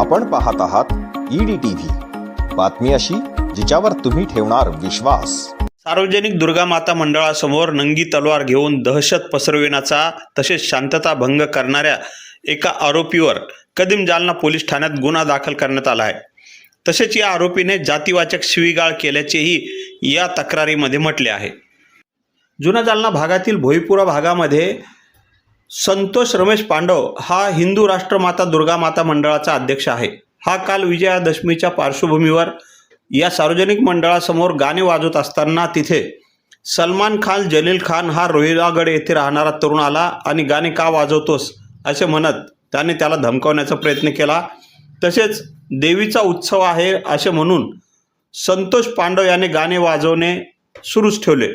आपण पाहत आहात ईडी टीव्ही बातमी अशी जिच्यावर तुम्ही ठेवणार विश्वास. सार्वजनिक दुर्गा माता मंडळासमोर नंगी तलवार घेऊन दहशत पसरविण्याचा तसेच शांतता भंग करणाऱ्या एका आरोपीवर कदीम जालना पोलीस ठाण्यात गुन्हा दाखल करण्यात आला आहे. तसेच या आरोपीने जातीवाचक शिवीगाळ केल्याचेही या तक्रारीमध्ये म्हटले आहे. जुना जालना भागातील भोईपुरा भागामध्ये संतोष रमेश पांडव हा हिंदू राष्ट्रमाता दुर्गा माता मंडळाचा अध्यक्ष आहे. हा काल विजयादशमीच्या पार्श्वभूमीवर या सार्वजनिक मंडळासमोर गाणे वाजवत असताना तिथे सलमान खान जलील खान हा रोहिरागड येथे राहणारा तरुण आला आणि गाणे का वाजवतोस असे म्हणत त्याने त्याला धमकावण्याचा प्रयत्न केला. तसेच देवीचा उत्सव आहे असे म्हणून संतोष पांडव याने गाणे वाजवणे सुरूच ठेवले.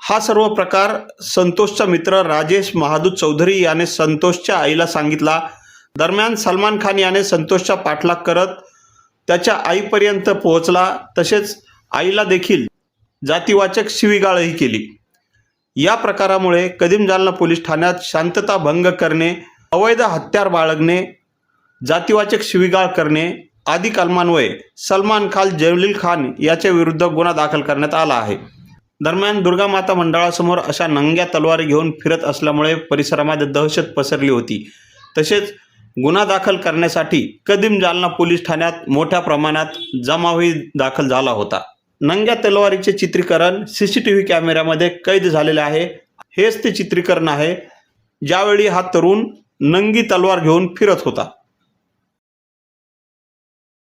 हा सर्व प्रकार संतोषचा मित्र राजेश महादूत चौधरी याने संतोषच्या आईला सांगितला. दरम्यान सलमान खान याने संतोषचा पाठलाग करत त्याच्या आईपर्यंत पोहोचला. तसेच आईला देखील जातीवाचक शिवीगाळही केली. या प्रकारामुळे कदीम जालना पोलीस ठाण्यात शांतता भंग करणे अवैध हत्यार बाळगणे जातीवाचक शिवीगाळ करणे आदी कलमान्वये सलमान खान जलील खान याच्या विरुद्ध गुन्हा दाखल करण्यात आला आहे. दरम्यान दुर्गा माता मंडळासमोर अशा नंग्या तलवारी घेऊन फिरत असल्यामुळे परिसरामध्ये दहशत पसरली होती. तसेच गुन्हा दाखल करण्यासाठी कदीम जालना पोलीस ठाण्यात मोठ्या प्रमाणात जमावही दाखल झाला होता. नंग्या तलवारीचे चित्रीकरण सी सी टी व्ही कॅमेऱ्यामध्ये कैद झालेले आहे. हेच ते चित्रीकरण आहे. ज्यावेळी हा तरुण नंगी तलवार घेऊन फिरत होता.